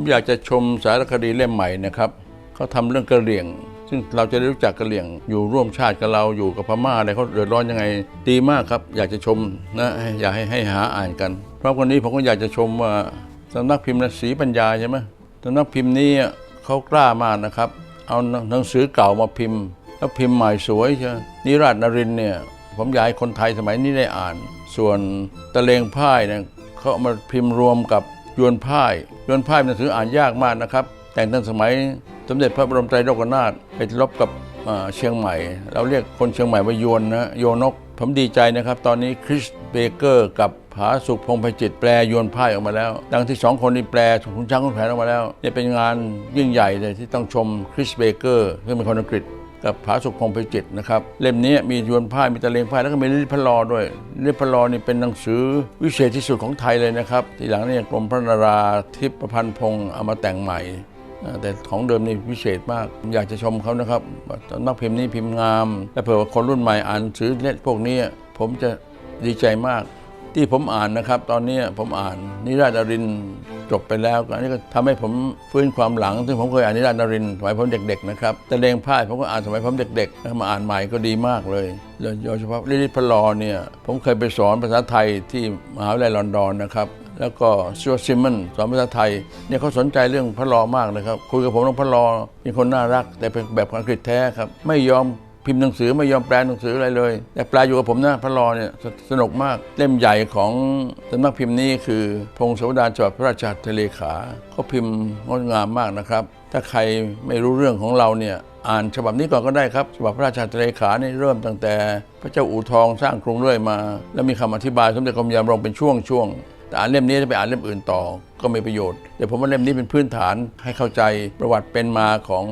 ผมอยากจะชมสารคดีเล่มใหม่นะครับเขาทำเรื่องกระเหลี่ยง ซึ่งเราจะได้รู้จักกระเหลี่ยง อยู่ร่วมชาติกับเราอยู่กับพม่าอะไรเขาเดือดร้อนยังไงดีมากครับ อยากจะชมนะอยากให้ให้หาอ่านกัน เพราะวันนี้ผมก็อยากจะชมว่าสำนักพิมพ์นะศรีปัญญาใช่ไหมสำนักพิมพ์นี้เขากล้ามากนะครับ เอาหนังสือเก่ามาพิมพ์ แล้วพิมพ์ใหม่สวยใช่ไหมนิราชนรินเนี่ยผมอยากให้คนไทยสมัยนี้ได้อ่าน ส่วนตะเลงพ่ายเนี่ยเขามาพิมพ์รวมกับ ยวนพ่ายยวนพ่ายเป็นหนังสืออ่านยากมากนะครับ แต่งตั้งสมัยสมเด็จพระบรมไตรโลกนาถไปรบกับเชียงใหม่ เราเรียกคนเชียงใหม่ว่ายวนนะโยนก ผมดีใจนะครับ ตอนนี้คริสเบเกอร์กับผาสุขพงษ์ไพจิตแปลยวนพ่ายออกมาแล้ว ดังที่สองคนนี้แปลคุณช้างคุณแผนออกมาแล้วเนี่ยเป็นงานยิ่งใหญ่เลยที่ต้องชมคริสเบเกอร์ซึ่งเป็นคนอังกฤษ กับผาสุขพงษ์ไพจิตนะครับ เล่มนี้มียวนพ่ายมีตะเลงพ่ายแล้วก็มีลิลิพลอด้วยลิลิพลอนี่เป็นหนังสือวิเศษที่สุดของไทยเลยนะครับ ทีหลังเนี่ยกรมพระนราธิปประพันธ์พงศ์เอามาแต่งใหม่ แต่ของเดิมนี่วิเศษมาก อยากจะชมเขานะครับนักพิมพ์นี้พิมพ์งาม และเผื่อว่าคนรุ่นใหม่อ่านสือเล่มพวกนี้ผมจะดีใจมาก ที่ผมอ่านนะครับ ตอนนี้ผมอ่านนิราชนรินทร์ จบไปแล้วอันนี้ก็ทำให้ผมฟื้นความหลัง ซึ่งผมเคยอ่านนิราชนรินสมัยผมเด็ก ๆ นะครับแต่เลงพ่ายผมก็อ่านสมัยผมเด็กๆมาอ่านใหม่ก็ดีมากเลยโดยเฉพาะลิลิพลอเนี่ยผมเคยไปสอนภาษาไทยที่มหาวิทยาลัยลอนดอนนะครับแล้วก็ชัวซิมมอนสอนภาษาไทยเนี่ยเขาสนใจเรื่องพระลอมากนะครับคุยกับผมเรื่องพระลอเป็นคนน่ารัก แต่เป็นแบบอังกฤษแท้ครับไม่ยอม พิมพ์หนังสือไม่ยอมแปลหนังสืออะไรเลย แต่แปลอยู่กับผมนะพระรอเนี่ยสสนุกมากเล่มใหญ่ของสำนักพิมพ์นี้คือพงศาวดารฉบับพระราชาทะเลขาเขาพิมพ์งดงามมากนะครับ ถ้าใครไม่รู้เรื่องของเราเนี่ยอ่านฉบับนี้ก่อนก็ได้ครับ ฉบับพระราชาทะเลขานี่เริ่มตั้งแต่ พระเจ้าอู่ทองสร้างกรุงเรื่อยมา แล้วมีคำอธิบายสมเด็จกรมยามรงเป็นช่วงๆ แต่อ่านเล่มนี้จะไปอ่านเล่มอื่นต่อ ก็ไม่ประโยชน์เดี๋ยวผมว่าเล่มนี้เป็นพื้นฐานให้เข้าใจประวัติเป็นมาของ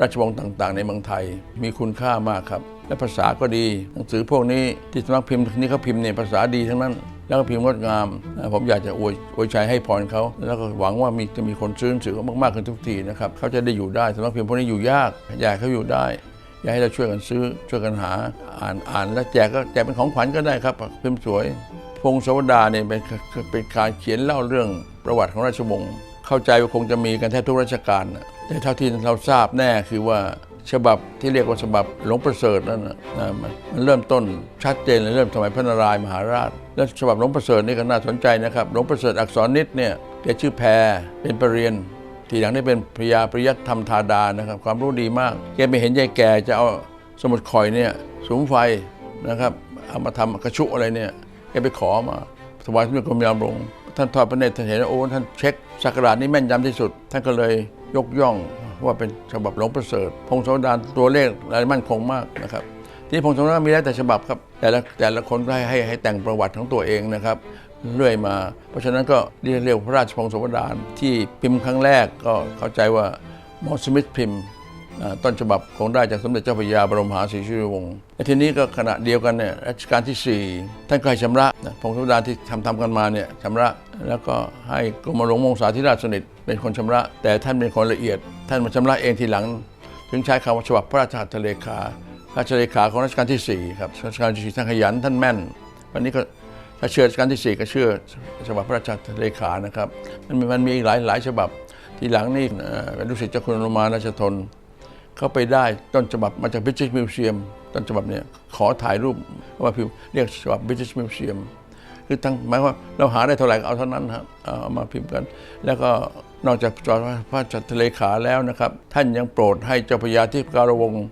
ราชวงศ์ต่างๆ ในเมืองไทย มีคุณค่ามากครับ และภาษาก็ดีหนังสือพวกนี้ที่สำนักพิมพ์นี้เขาพิมพ์เนี่ยภาษาดีทั้งนั้น แล้วก็พิมพ์งดงาม ผมอยากจะอวยอวยชัยให้พรเขา แล้วก็หวังว่ามีจะมีคนซื้อหนังสือมากๆขึ้นทุกทีนะครับเขาจะได้อยู่ได้สำนักพิมพ์พวกนี้อยู่ยากอยากเขาอยู่ได้อยากให้เราช่วยกันซื้อช่วยกันหาอ่านอ่าน แล้วแจกก็แจกเป็นของขวัญก็ได้ครับพิมพ์สวย พงศาวดารเนี่ยเป็นเป็นการเขียนเล่าเรื่องประวัติของราชวงศ์เข้าใจว่าคงจะมีกันแทบทุกราชการนะแต่เท่าที่เราทราบแน่คือว่าฉบับที่เรียกว่าฉบับหลวงประเสริฐนั่นนะมันเริ่มต้นชัดเจนเลยเริ่มสมัยพระนารายมหาราช แล้วฉบับหลวงประเสริฐนี่ก็น่าสนใจนะครับหลวงประเสริฐอักษรนิดเนี่ยแกชื่อแพรเป็นประเรียน ทีหลังได้เป็นพระยาปริยัติธรรมธาดานะครับ ความรู้ดีมาก แกไม่เห็นยายแก่จะเอาสมุดข่อยเนี่ยสูงไฟนะครับเอามาทำกระชุอะไรเนี่ย แกไปขอมาถวายสมเด็จกรมยามรงท่านทอดพระเนตรท่านเห็นว่าโอ้ท่านเช็คสักการะนี้แม่นยำที่สุด ท่านก็เลยยกย่องว่าเป็นฉบับหลวงประเสริฐ พงศาวดารตัวเลขอะไรมั่นคงมากนะครับที่พงศาวดารมีแล้แต่ฉบับครับ แต่ละแต่ละคนก็ให้ให้ให้แต่งประวัติของตัวเองนะครับเรื่อยมา เพราะฉะนั้นก็เรียกเรียกพระราชพงศาวดารที่พิมพ์ครั้งแรกก็เข้าใจว่าหมอสมิธพิมพ์ ต้นฉบับคงได้จากสมเด็จเจ้าพระยาบรมหาศรีชุวงศ์และทีนี้ก็ขณะเดียวกันเนี่ยรัชกาลที่ 4 ท่านก็ให้ชำระนะพงศาวดารที่ทำทำกันมาเนี่ยชำระแล้วก็ให้กรมหลวงมงสาธิราชสนิทเป็นคนชำระ แต่ท่านเป็นคนละเอียด ท่านมาชำระเองทีหลัง ถึงใช้คำว่าฉบับพระราชหัตถเลขาพระราชเลขาของรัชกาลที่4ครับรัชกาลที่4ท่านขยันท่านแม่น วันนี้ก็ถ้าเชื่อรัชกาลที่ 4 ก็เชื่อฉบับพระราชหัตถเลขานะครับมันมันมีอีกหลายหลายฉบับ ทีหลังนี่เอ่อเป็นลูกศิษย์เจ้าคุณอนุมาราชทน เขาไปได้ต้นฉบับมาจาก British Museum ต้นฉบับเนี่ยขอถ่ายรูปเอามาพิมพ์เรียกฉบับ British Museum คือทั้งหมายว่าเราหาได้เท่าไหร่ก็เอาเท่านั้นครับเอามาพิมพ์กัน แล้วก็นอกจากจอพระจัตเลขาแล้วนะครับ ท่านยังโปรดให้เจ้าพระยาที่การวงศ์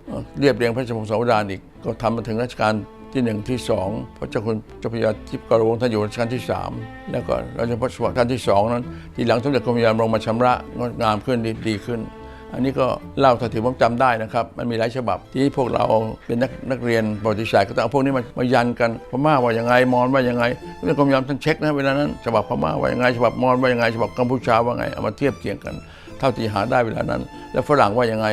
เรียบเรียงพระราชพงศาวดารอีก ก็ทำมาถึงรัชกาลที่หนึ่งที่สองพระเจ้าคุณเจ้าพระยาทิพย์กรวงศ์ท่านอยู่รัชกาลที่สามแล้วก็รัชกาลรัชกาลที่สองนั้น ที่หลังสมเด็จกรมยามลงมาชำระงดงามขึ้นดีดีขึ้น อันนี้ก็เล่าเท่าที่ผมจำได้นะครับ มันมีหลายฉบับที่พวกเราเป็นนักนักเรียนประวัติศาสตร์ก็ต้องเอาพวกนี้มามายันกันพม่าว่ายังไงมอญว่ายังไงเรื่องกรมยามท่านเช็คนะเวลานั้นฉบับพม่าว่ายังไงฉบับมอญว่ายังไงฉบับกัมพูชาว่าไงเอามาเทียบเคียงกัน เท่าที่หาได้เวลานั้น แล้วฝรั่งว่ายังไง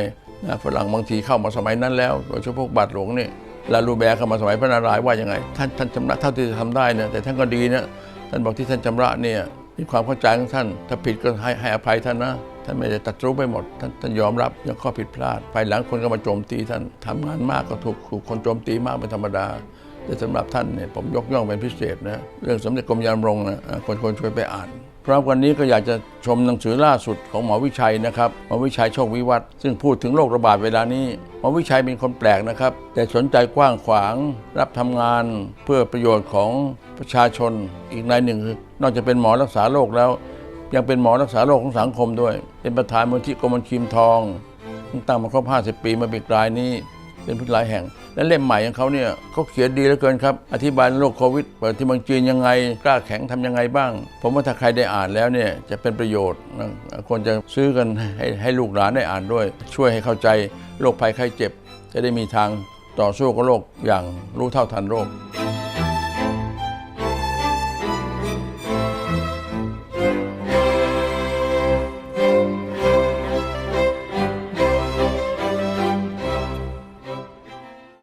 นะฝรั่งบางทีเข้ามาสมัยนั้นแล้วโดยเฉพาะพวกบาทหลวงนี่ลาลูแบร์เข้ามาสมัยพระนารายณ์ว่ายังไง ท่านท่านชำระเท่าที่จะทำได้นะแต่ท่านก็ดีนะท่านบอกที่ท่านชำระเนี่ยมีความเข้าใจของท่านถ้าผิดก็ให้ให้อภัยท่านนะ ท่านไม่ได้ตัดรู้ไปหมด ท่านท่านยอมรับยังข้อผิดพลาด ภายหลังคนก็มาโจมตีท่านทำงานมากก็ถูกถูกคนโจมตีมากเป็นธรรมดาแต่สำหรับท่านเนี่ยผมยกย่องเป็นพิเศษนะเรื่องสมเด็จกรมยานรงนะคนคนช่วยไปอ่านพร้อมกันนี้ก็อยากจะชมหนังสือล่าสุดของหมอวิชัยนะครับหมอวิชัยโชควิวัฒน์ซึ่งพูดถึงโรคระบาดเวลานี้หมอวิชัยเป็นคนแปลกนะครับ แต่สนใจกว้างขวางรับทำงานเพื่อประโยชน์ของประชาชนอีกนายหนึ่งคือนอกจากเป็นหมอรักษาโรคแล้ว ยังเป็นหมอรักษาโรคของสังคมด้วย เป็นประธานมูลที่กรมบัญชีมทองตั้งมาครบ50 ปีมาบิดรายนี้เป็นผู้หลายแห่ง และเล่มใหม่ของเขาเนี่ยเขาเขียนดีเหลือเกินครับ อธิบายโรคโควิดเปิดที่เมืองจีนยังไง กล้าแข็งทำยังไงบ้าง ผมว่าถ้าใครได้อ่านแล้วเนี่ยจะเป็นประโยชน์ควรจะซื้อกันให้ให้ลูกหลานได้อ่านด้วย ช่วยให้เข้าใจโรคภัยไข้เจ็บ จะได้มีทางต่อสู้กับโรคอย่างรู้เท่าทันโรค